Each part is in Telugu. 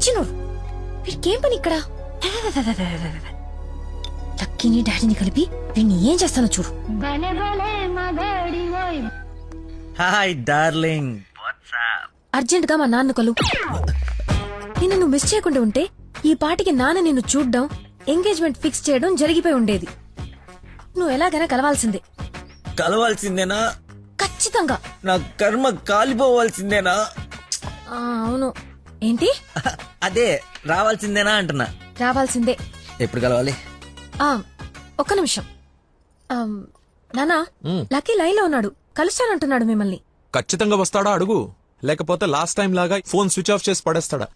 సచ్చినోడు. వీడికేం పని ఇక్కడ? లక్కీని డాడీని కలిపి వీడిని ఏం చేస్తానో చూడు. Hi darling. అర్జెంట్గా మా నాన్న కలు. నిన్ను నువ్వు మిస్ చేయకుండా ఉంటే ఈ పాటికి నాన్న నిన్ను చూడ్డం ఎంగేజ్మెంట్ ఫిక్స్ చేయడం జరిగిపోయి ఉండేది. నువ్వు ఎలాగైనా కలవాల్సిందే. కలవాల్సిందేనా? ఖచ్చితంగా. నా కర్మ కాలిపోవాల్సిందేనా? ఆ, అవును. ఏంటి? అదే రావాల్సిందేనా అంటున్నా. రావాల్సిందే. ఎప్పుడు కలవాలి? ఆ ఒక్క నిమిషం. ఆ, నానా లక్కీ లైన్లో ఉన్నాడు. కలుస్తానంటున్నాడు మిమ్మల్ని. ఖచ్చితంగా వస్తాడా అడుగు? లేకపోతే లాస్ట్ టైం లాగా ఫోన్ స్విచ్ ఆఫ్ చేసి పడేస్తాడా?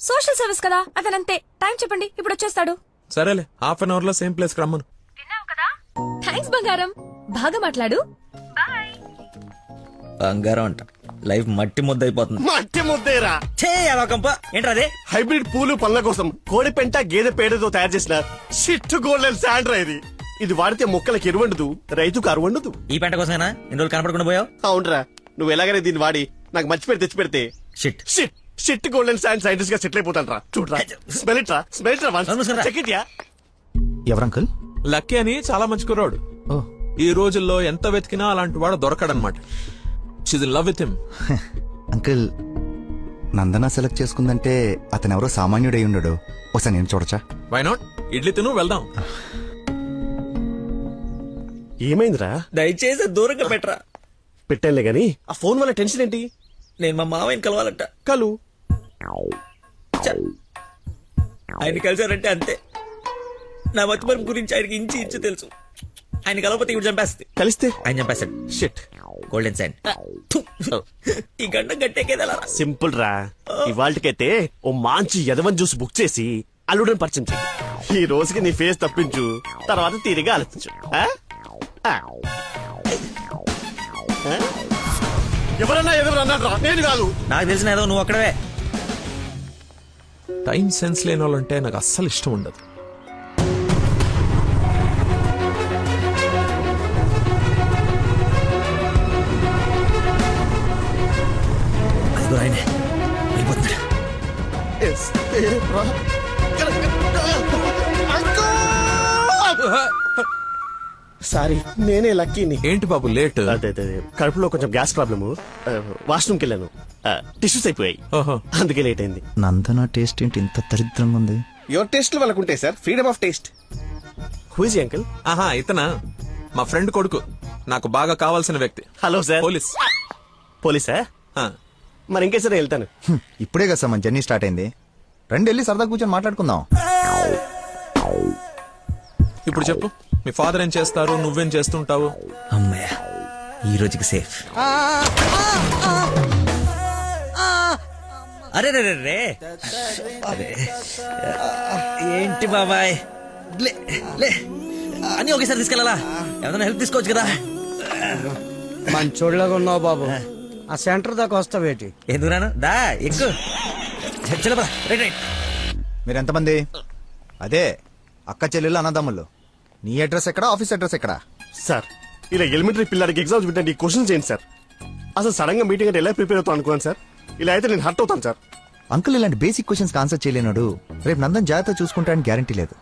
సోషల్ సర్వీస్ కదా అతనంతే. టైం చెప్పండి ఇప్పుడు వచ్చేస్తాడు. సరేలే హాఫ్ అన్ అవర్లో సేమ్ ప్లేస్కి రమ్మను థ్యాంక్స్ బంగారం. బాగా మాట్లాడు. బంగారం అంట. లైఫ్ మట్టి ముద్ద అయిపోతుంది. మట్టి ముద్దేరా. చే ఏంట్రా అదే? హైబ్రిడ్ పూలు పళ్ళ కోసం కోడి పెంట గేదె పేడతో తయారు చేసిన షిట్ గోల్డెన్ శాండ్రా ఇది. ఇది వాడితే మొక్కలకి ఎరువండదు రైతుకు అరువండదు. ఈ పంట కోసమేనా? ఎన్ని రోజులు కనపడకుండా పోయావు? అవునరా. నువ్వు ఎలాగైనా దీన్ని వాడి నాకు మంచి పేరు తెచ్చి పెడితే. Shit. Shit. Shit golden sand సైంటిస్ట్గా settle అయిపోతాను రా చూడరా స్మెల్ ఇట్ రా స్మెల్ ఇట్ రా అవును సార్. చెక్ ఇట్ యా ఎవరంకుల్ లక్కీ అని చాలా మంచి కుర్రాడు. ఓ. ఈ రోజుల్లో ఎంత వెతికినా అలాంటి వాడు దొరకడనమాట she's in love with him uncle Nandana select చేసుకుందంటే అతను ఎవరో సామాన్యుడై ఉండడు. ఒకసారి నేను చూడచ్చా? వై నాట్ ఇడ్లీ తిను వెళ్దాం. ఏమైందిరా? దయచేసి దూరంగా పెట్టరా. పెట్టానులే గాని. ఆ ఫోన్ వల్ల టెన్షన్ ఏంటి? నేను మా మావయ్యని కలవాలంట. కలు. చ్చ. ఆయన కలిసారంటే అంతే. నా మతిమరుపు గురించి ఆయనకి ఇంచి ఇంచు తెలుసు. ఆయన కలవకపోతే ఇప్పుడు చంపేస్తుంది. కలిస్తే? ఆయన చంపేస్తాడు. షిట్ గోల్డెన్ సైన్ ఈ గంట గట్టేకేదలా సింపుల్ రా. ఇవాళకైతే ఓ మంచి యదవన్ జ్యూస్ బుక్ చేసి అల్లుడని పరిచయం చెయ్యి ఈ రోజుకి నీ ఫేస్ తప్పించు తర్వాత తీరిగా ఆలోచించు? ఎవరన్నా ఎవరన్నా రా. నేను కాదు. నాకు తెలిసిన ఏదో నువ్వు అక్కడవే. టైం సెన్స్ లేని వాళ్ళంటే నాకు అస్సలు ఇష్టం ఉండదు. సారీ నేనే లక్కీని. ఏంటి బాబు లేట్? అదే. కడుపులో కొంచెం గ్యాస్ ప్రాబ్లము. వాష్రూమ్కి వెళ్ళాను. టిష్యూస్ అయిపోయాయి. ఓహో. అందుకే లేట్ అయింది. నందన టేస్ట్ ఏంటి? ఇంత దరిద్రంగా ఉంది. యువర్ టేస్ట్ వాళ్ళకు ఉంటాయి sir freedom of taste who's uncle ఆహా ఇతనా? మా ఫ్రెండ్ కొడుకు. నాకు బాగా కావాల్సిన వ్యక్తి. Hello sir police. పోలీసా? ఆ, మరి ఇంకే సరే వెళ్తాను ఇప్పుడే కదా సార్ మన జర్నీ స్టార్ట్ అయింది. రండి వెళ్ళి సరదా కూర్చొని మాట్లాడుకుందాం. ఇప్పుడు చెప్పు. మీ ఫాదర్ ఏం చేస్తారు? నువ్వేం చేస్తుంటావు? అమ్మయ్య ఈ రోజుకి సేఫ్. అరే రే రే అరే. ఏంటి బాబాయ్? లే లే అని ఒకేసారి తీసుకెళ్ళాలా? ఏదైనా హెల్ప్ తీసుకోవచ్చు కదా. మంచోళ్ళగా ఉన్నావు బాబు. ఆ సెంటర్ దాకా వస్తావేటి ఎందుకు రాను? దా ఎక్కు. చలో రైట్ రైట్. మీరు ఎంతమంది అదే అక్క చెల్లెలు అన్నదమ్ములు. నీ అడ్రస్ ఎక్కడ ఆఫీస్ అడ్రస్ ఎక్కడ? సార్ ఇలా ఎలిమెంటరీ పిల్లలకి ఎగ్జామ్స్ పెట్టండి క్వశ్చన్స్ చేయండి సార్. అసలు సడన్గా మీటింగ్ అంటే ఎలా ప్రిపేర్ అవుతాను అనుకున్నాను సార్? ఇలా అయితే నేను హర్ట్ అవుతాను సార్. అంకుల్ ఇలాంటి బేసిక్ క్వశ్చన్స్ ఆన్సర్ చేయలేనాడు. రేపు నందన్ జాగ్రత్త చూసుకుంటాడని గ్యారంటీ లేదు.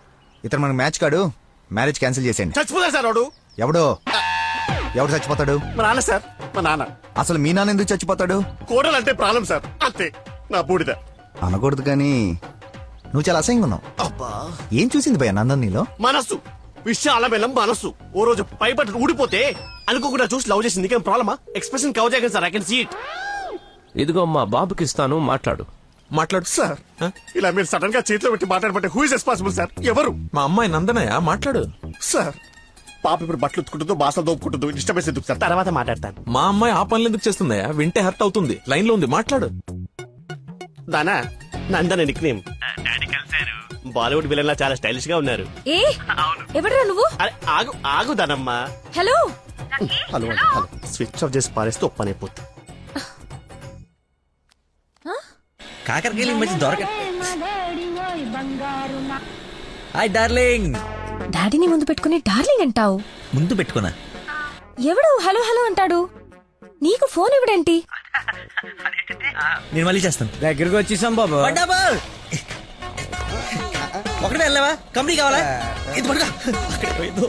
ఇతను మనకు మ్యాచ్ కాడు మ్యారేజ్ క్యాన్సిల్ చేసేయండి. చచ్చిపోతా సార్ వాడు. ఎవడో? ఎవడు చచ్చిపోతాడు? మా నాన్న సార్ మా నాన్న. అసలు మీ నాన్న ఎందుకు చచ్చిపోతాడు? కోడలు అంటే ప్రాబ్లం సార్ అంతే. నా బూడిద. అనకూడదు కానీ నువ్వు చాలా అసహ్యంగా ఉన్నావు. అబ్బా. ఏం చూసింది భయ నందన్ నీలో? మనస్సు. విషయాల బెల్లం మనస్సు. ఓ రోజు పైపట్టు ఊడిపోతే అనుకోకుండా చూసి లవ్ చేసింది. నీకేం ప్రాబ్లమా? ఎక్స్ప్రెషన్ కవర్ చేయగలను sir I can see it ఇదిగో మా బాబుకి ఇస్తాను మాట్లాడు. మాట్లాడు సార్? ఇలా మీరు సడన్గా చేతిలో పెట్టి మాట్లాడబట్టే హూ ఇస్ రెస్పాన్సిబుల్ సార్ ఎవరు? మా అమ్మాయి నందనయ్య మాట్లాడు. సార్ పాప ఇప్పుడు బట్టలు ఉత్తుకుంటుందో బాసలు దోపుకుంటుందో డిస్టర్బెన్స్ ఎందుకు సార్. తర్వాత మాట్లాడతాను. మా అమ్మాయి ఆ పనులు ఎందుకు చేస్తుందయ్యా? వింటే హర్ట్ అవుతుంది. లైన్లో ఉంది మాట్లాడు. దానా Nandana Nick name Bollywood villain లా చాలా స్టైలిష్గా ఉన్నారు. ఏ? ఎవడరా నువ్వు? అరే ఆగు ఆగు దానమ్మా. Hello. Hello hello. Switch off చేసి పారేస్తే ఒప్పనైపోతుంది కాకరకాయలు ఈ మధ్య దొరక హాయ్ డార్లింగ్. డాడీని ముందు పెట్టుకుని డార్లింగ్ అంటావు? ముందు పెట్టుకున్నా. ఎవడు? హలో హలో అంటాడు. నీకు ఫోన్ ఇవ్వడేంటి నేను మళ్ళీ చేస్తాను. దగ్గరికి వచ్చేసాం బాబు ఒకటే వెళ్ళావా? కంపెనీ కావాలా? ఇది పడుకో అక్కడికి పోయిందో.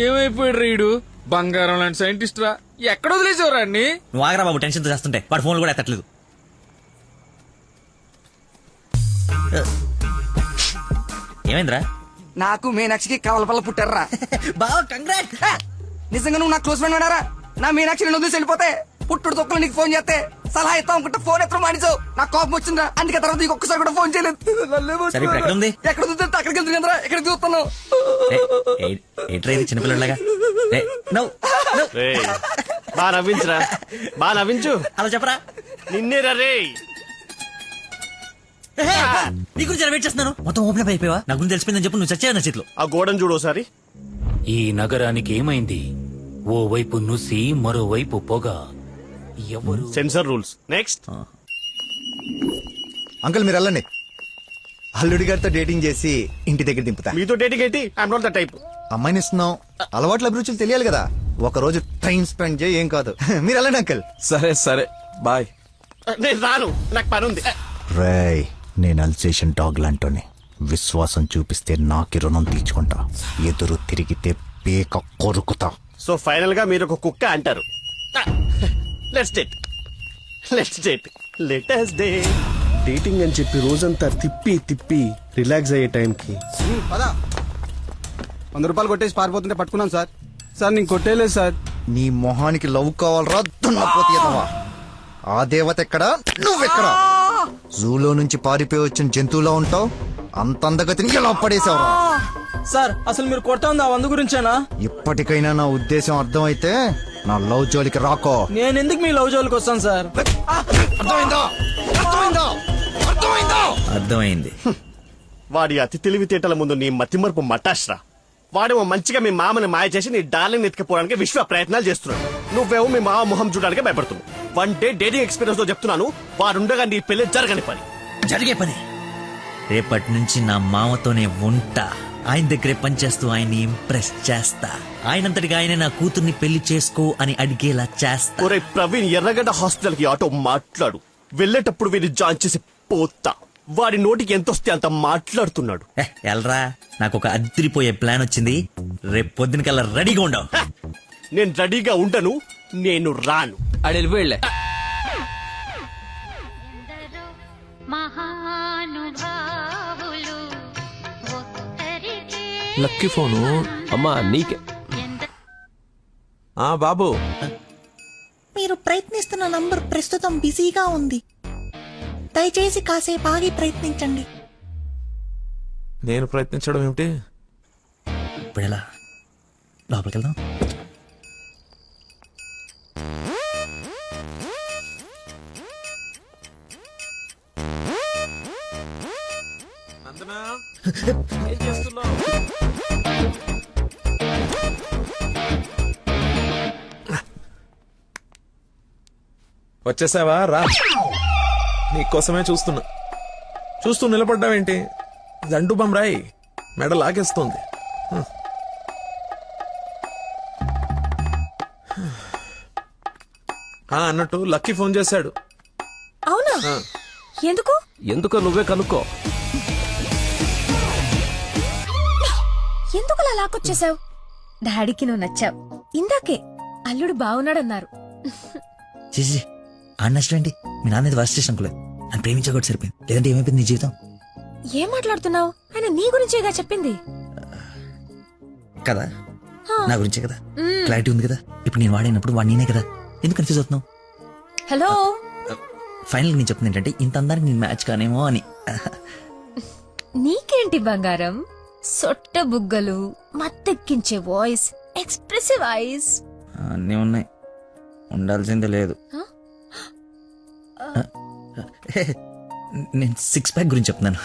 ఏమైపోయాడు రీడు? బంగారం లాంటి సైంటిస్ట్ రా. ఎక్కడ వదిలేసేవారా అండి నువ్వు ఆగరా బాబు టెన్షన్తో చేస్తుంటే. వాడు ఫోన్ కూడా ఎత్తట్లేదు. ఏమైందిరా? నాకు మీనాక్షికి కవలపల్ల పుట్టారా బావ కంగ్రాట్ నిజంగా నువ్వు నా క్లోజ్ ఫ్రెండ్ ఉన్నారా నా మీనాక్షి నేను వదిలేసి వెళ్ళిపోతే పుట్టుడు తొక్కలు నీకు ఫోన్ చేస్తే సలహా ఇస్తాం అనుకుంటే ఫోన్ ఎత్తడం మానేసావు నాకు కోపం వచ్చిందా అందుకే తర్వాత నీకు ఒక్కసారి కూడా ఫోన్ చేయలేదు. ఎక్కడ చూస్తే అక్కడికి వెళ్తుంది కదరా ఎక్కడ ఇది చిన్నపిల్లలాగా? బా నవ్వించురా. బా నవ్వించు. అలా చెప్పరా? నిన్నే రే నీ గురించి వెయిట్ చేస్తున్నాను? మొత్తం ఓపెన్ అప్ అయిపోయావా? నా గురించి తెలిసిపోయిందని చెప్పు నువ్వు చచ్చావు నా చేతిలో? ఆ గోడను చూడు ఒకసారి ఈ నగరానికి ఏమైంది? ఓవైపు నుసి మరోవైపు పొగ. ఎవరు? సెన్సర్ రూల్స్ నెక్స్ట్ అంకుల్ మీరు వెళ్ళండి. అల్లుడి గారితో డేటింగ్ చేసి ఇంటి దగ్గర దింపుతా. మీతో డేటింగ్ ఏంటి? ఐఎమ్ నాట్ ద టైప్ అమ్మాయిని ఇస్తున్నాం. అలవాట్ల అభిరుచులు తెలియాలి కదా. ఒక రోజు టైం స్పెండ్ చేయి ఏం కాదు. మీరు వెళ్ళండి అంకుల్. సరే సరే. బాయ్ నేను రాను. నాకు పని ఉంది. రేయ్ నేను అల్సేషన్ డాగ్ లాంటోని. విశ్వాసం చూపిస్తే నాకి రుణం తీర్చుకుంటా. ఎదురు తిరిగితే పేక కొరుకుతా. సో ఫైనల్గా మీరు ఒక కుక్క అంటారు let's date let's date day dating అని చెప్పి రోజంతా తిప్పి తిప్పి రిలాక్స్ అయ్యే టైంకి. వంద రూపాయలు కొట్టేసి పారిపోతుంటే పట్టుకున్నాం సార్. సార్ నేను కొట్టేలేదు సార్. నీ మొహానికి లవ్ కావాలరా? దున్నపోతే ఎదవా. ఆ దేవత ఎక్కడా? నువ్వెక్కడా? జూలో నుంచి పారిపోయి వచ్చిన జంతువులా ఉంటావు? అంత అందగతిని ఎలా పడేసావురా? సార్ అసలు మీరు కొడతా ఉంది ఆ వంద గురించేనా? ఇప్పటికైనా నా ఉద్దేశం అర్థమైతే నా లవ్ జోలికి రాకో. నేను ఎందుకు మీ లవ్ జోలికి వస్తాను సార్? అర్థమైందా? అర్థమైందా? అర్థమైందా? అర్థమైంది. వాడి అతి తెలివితేటల ముందు నీ మతిమరుపు మటాష్రా. వాడేమో మంచిగా మీ మామని మాయ చేసి నీ డార్లింగ్ ఎత్తుకుపోవడానికి విశ్వ ప్రయత్నాలు చేస్తున్నాడు. నువ్వేమో మీ మామ మొహం చూడడానికి భయపడుతున్నావు. వన్ డే డేటింగ్ ఎక్స్పీరియన్స్తో చెప్తున్నాను వాడుండగా నీ పెళ్ళి జరగని పని. జరిగే పని. రేపటి నుంచి నా మామతోనే ఉంటా. ఆయన దగ్గరే పనిచేస్తూ ఆయన్ని ఇంప్రెస్ చేస్తా. ఆయనంతటిగా ఆయన నా కూతుర్ని పెళ్ళి చేసుకో అని అడిగేలా చేస్తా. ఒరే ప్రవీణ్ ఎర్రగడ్డ హాస్పిటల్కి ఆటో మాట్లాడు. వెళ్ళేటప్పుడు వీడిని జాయిన్ చేసి పోతా. వాడి నోటికి ఎంత వస్తే అంత మాట్లాడుతున్నాడు. ఏ, ఎల్రా నాకు ఒక అద్దరిపోయే ప్లాన్ వచ్చింది. రేపు పొద్దునకల్లా రెడీగా ఉండవు నేను రెడీగా ఉండను నేను రాను. ఆడు వెళ్ళిపోయాడులే లక్కీ ఫోను. అమ్మా నీకే. ఆ బాబు. మీరు ప్రయత్నిస్తున్న నంబర్ ప్రస్తుతం బిజీగా ఉంది. దయచేసి కాసేపు ఆగి ప్రయత్నించండి. నేను ప్రయత్నించడం ఏమిటి? ఇప్పుడు ఎలా లోపలికి వెళ్దాం నందనా ఏం చేస్తున్నావు? వచ్చేసావా? రా. నీకోసమే చూస్తున్నా. చూస్తూ నిలబడ్డావేంటి? జండు బమ్రాయి మెడ లాగేస్తోంది. అన్నట్టు లక్కీ ఫోన్ చేశాడు. అవునా. ఎందుకు? ఎందుకో నువ్వే కనుక్కో. ఎందుకు అలా లాక్కొచ్చేసావు? డాడీకి నువ్వు నచ్చావు. ఇందాకే అల్లుడు బాగున్నాడన్నారు చేసి ఆ నష్టం ఏంటి మీ నాన్న వర్స్ట్ చేసిన నన్ను ప్రేమించకూడదు సరిపోయింది. లేదంటే ఏమైపోయింది నీ జీవితం? ఏం మాట్లాడుతున్నావు? ఆయన నీ గురించేగా చెప్పింది. కదా. నా గురించే కదా? క్లారిటీ ఉంది కదా? ఇప్పుడు నేను వాడినప్పుడు వాడు నేనే కదా? ఎందుకు కన్ఫ్యూజ్ అవుతున్నావు? హలో? ఫైనల్ నేను చెప్తుంది ఏంటంటే ఇంత అందానికి నేను మ్యాచ్ కానేమో అని. నీకేంటి బంగారం? సొట్ట బుగ్గలు మత్తెక్కించే వాయిస్ ఎక్స్ప్రెసివ్ ఐస్. అన్నీ ఉన్నాయి. ఉండాల్సిందే లేదు. నేను సిక్స్ ప్యాక్ గురించి చెప్తున్నాను.